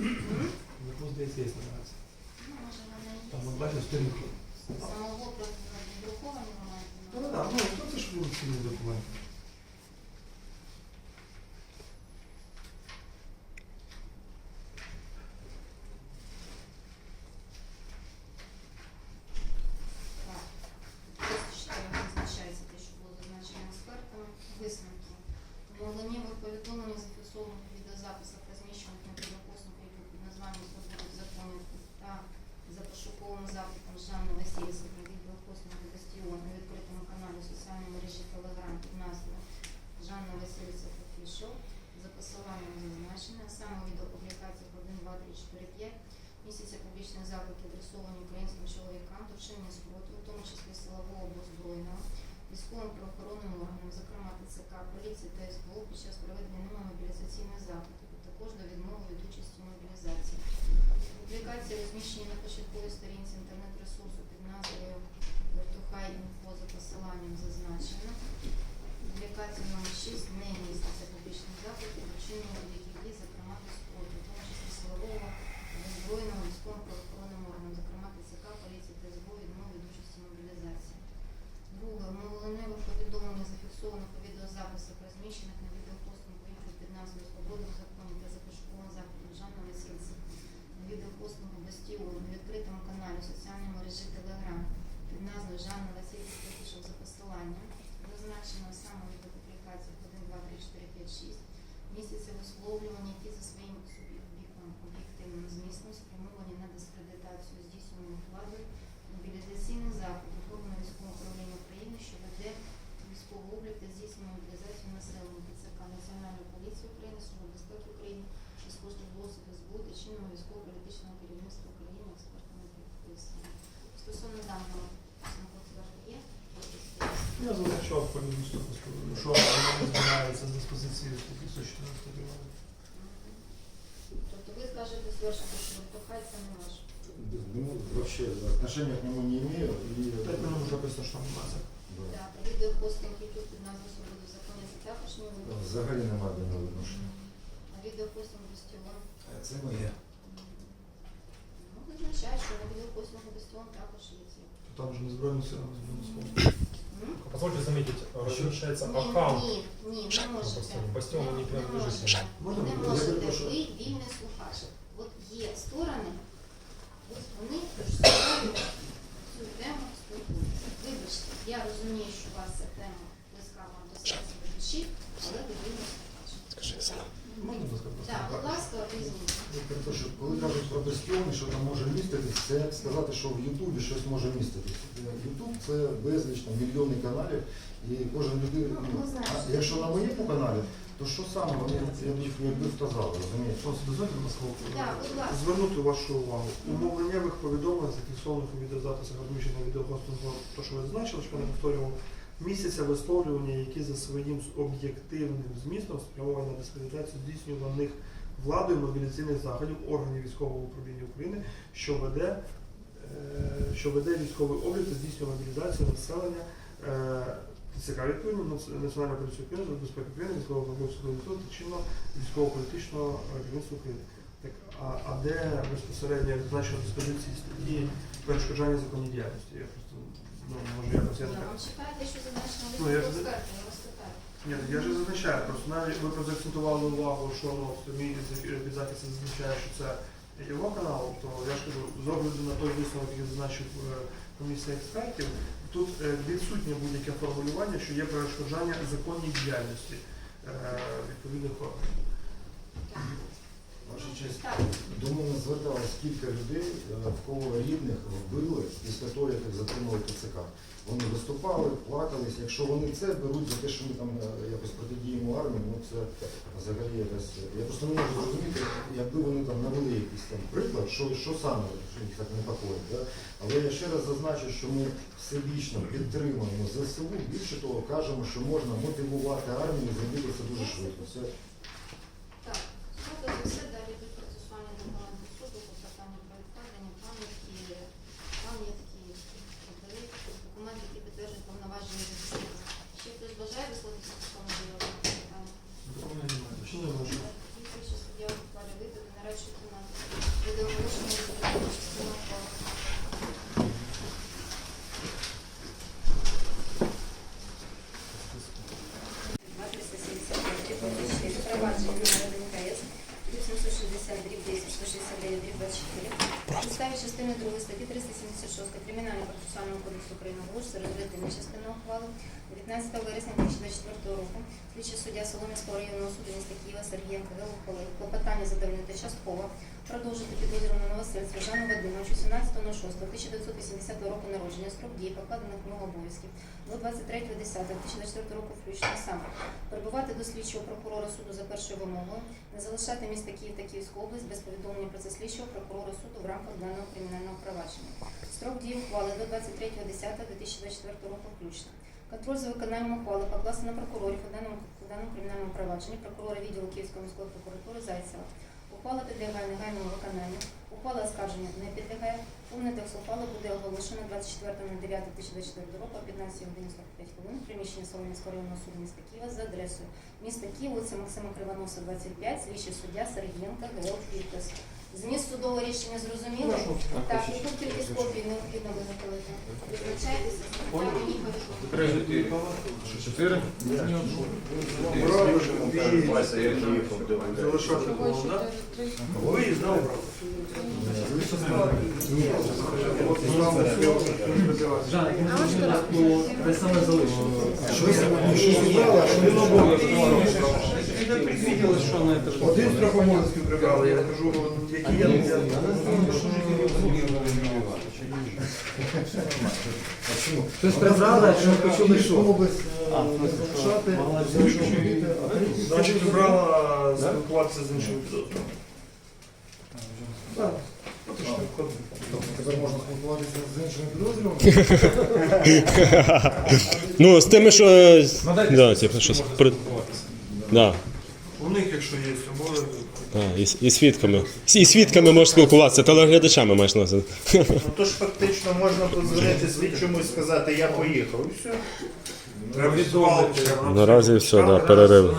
Закон, здається, є. Ну, і Там, от бачите, сторінки. Самого надруковані ви Ну, так, ну, це ж були цінні документи. Так. Просто ще визначається те, що було зазначено експертами. Висновки. Мовленнєвих повідомлень зафіксованих у відеозаписах, розміщених на підрахунку, які під названням «Свобода законів» та за пошуковим запитом Жанни Васильєва про відеохостингу «Бастіон» на відкритому каналі в соціальній мережі Телеграм під назвою Жанна Васильівця Official за посиланням зазначення, а саме у відеопублікаціях 1, 2, 3, 4, 5 місяця публічних закликів адресовані українським чоловікам до вчинення спротиву, в тому числі силового або збройного, військовим правоохоронним органам, зокрема ТЦК, поліції та СБУ під час проведення мобілізаційних заходів, також до відмови від участі в мобілізації. Публікації розміщені на початковій сторінці інтернет-ресурсу під назвою Вертухай інфо за посиланням зазначено. Публікація номер 6 не міститься публічних заходів, вчинення будь-яких дій, зокрема до спорту, в тому числі силового або збройного військовим правоохоронним органам, зокрема ТЦК, поліції та СБУ відмови від участі в мобілізації. Друге, мовленевих повідомлення зафіксовано по відеозаписах, розміщених на відеохостингу YouTube під назвою Свобода в законі та за пошуковим запитом Жанна Васильця на відеохостингу Бастіон на відкритому каналі в соціальній мережі Телеграм під назвою Жанна Васильця пішов за посиланням. Зазначено саме від публікацій 1, 2, 3, 4, 5, 6 місяці висловлювання, які за своїм суб'єктивним об'єктивним змістом спрямовані на дискредитацію здійснюваних владою мобілізаційних заходів органу військового управління України, що веде військовий облік та здійснює мобілізацію населення ТЦК Національної поліції України, Служби безпеки України, військовослужбовців СБУ та чинного військово-політичного керівництва України експертами підписано. Стосовно даного самопоцвердження є? Що воно не збирається з диспозиції статті 114 Регламенту. Тобто ви скажете стверджувати, що Вертухай це не ваш. Ну, вообще, отношения к нему не имею. И... Так воно вже написано, що там немає. Да. Так, а відеохостинг YouTube під назвою Свобода в законі це також не ви. Взагалі немає до нього відношення. А відеохостинг Бастіон? Це моє. Ну, визначає, що на відеохостингу Бастіон також є ці. Там вже не збройні сили, а збройні сили. Позвольте заметить, разрешается Ні, аккаунт. Ні, ні, не можете. Бастіон. Бастіон ви не. Можна Не можете. Ви вільний слухач. От є сторони, от вони між собою цю тему спілкуються. Вибачте, я розумію, що у вас ця тема близька вам до серця душі, але ви вільний слухач. Можна, ласка, просто? Так, будь ласка, перепрошую, коли кажуть про бастіони, що там може міститись, це як сказати, що в Ютубі щось може міститись. Ютуб це безліч там мільйони каналів, і кожен людина. Ну, Ну, ми а якщо на моєму каналі, то що саме вони якби, якби вказали, розумієте? Просто дозвольте, будь ласка, Так, будь ласка. звернути вашу увагу. У мовленнєвих повідомлень, зафіксованих у відеозаписах розміщеного відеохостингу, то, що ви зазначили, що я не повторював, місяця висловлювання, які за своїм об'єктивним змістом спрямовані на дискредитацію здійснюваних владою мобілізаційних заходів органів військового управління України, що веде, е, що веде військовий облік та здійснює мобілізацію населення. е, ТЦК відповідно Нац- Національна поліція України, безпеки України, військового інституту та чинного військово-політичного керівництва України. Так, а, а де безпосередньо зазначено диспозиції статті перешкоджання законній діяльності? Я просто ну може якось я не вам чекаєте, що зазначено Ну, я ж- експерти, я вас питаю. Ні, я ж зазначаю, просто навіть ви просто акцентували увагу, що ну, мій під захист зазначає, що це його канал, то я ж кажу, з огляду на той висновок, який зазначив е, комісія експертів, тут е, відсутнє будь-яке формулювання, що є перешкоджання законній діяльності е, відповідних органів. Ваша честь, до мене зверталось кілька людей, е, в кого рідних вбили після того, як їх затримали ТЦК. Вони виступали, плакались. Якщо вони це беруть за те, що ми там е, якось протидіємо армії, ну це взагалі якась. Я просто не можу зрозуміти, якби вони там навели якийсь там приклад, що, що саме що їх так непокоїть. Да? Але я ще раз зазначу, що ми всебічно підтримуємо ЗСУ. Більше того, кажемо, що можна мотивувати армію зробити це дуже швидко. Це процесуального кодексу України оголошується розглядання частини ухвали 19 вересня 2024 року. Слідчий суддя Солом'янського районного суду міста Києва Сергієнко Г. ухвалив клопотання задовольнити частково продовжити підозрюваного Новосельця Жану Вадимовичу 17.06.1980 року народження строк дії покладених нього обов'язків до 23.10.2024 року включно саме перебувати до слідчого прокурора суду за першою вимогою, не залишати міста Київ та Київську область без повідомлення про це слідчого прокурора суду в рамках даного кримінального провадження. Строк дії ухвали до 23.10.2024 року включно. Контроль за виконанням ухвали покласти на прокурорів у даному, у даному кримінальному провадженні прокурора відділу Київської міської прокуратури Зайцева. Ухвала підлягає негайному виконанню. Ухвала оскарження не підлягає. Текст ухвали буде оголошено 24.09.2024 року о 15 годині 45 хвилин в приміщенні Солом'янського районного суду міста Києва за адресою міста Києва, вулиця Максима Кривоноса, 25, слідчий суддя Сергієнка, ГО підпис. Зміст судового рішення зрозуміло? Так, і тут кількість копій необхідно виготовити. Визначайтеся, мені повідомить. Чотири? Залишати було, да? Виїзд, да, обрав? Те саме залишилося. Щось щось зібрали, а що не Один з трьох обов'язків прибрали, я кажу, які я не Щось прибрали, а що почули що? е, третій Значить, прибрала спілкуватися з іншими підозрюваними. Так. Входить. Тобто тепер можна спілкуватися з іншими підозрюваними? Ну, з тими, що. Ну, дайте Да, типу, що щось спілкуватися. да. У них, якщо є обов'язок, А, і, і свідками. І свідками можеш спілкуватися, телеглядачами маєш на. Ну то ж фактично можна подзвонити слідчому і сказати, я поїхав. І все. треба. Наразі все, да, перерив.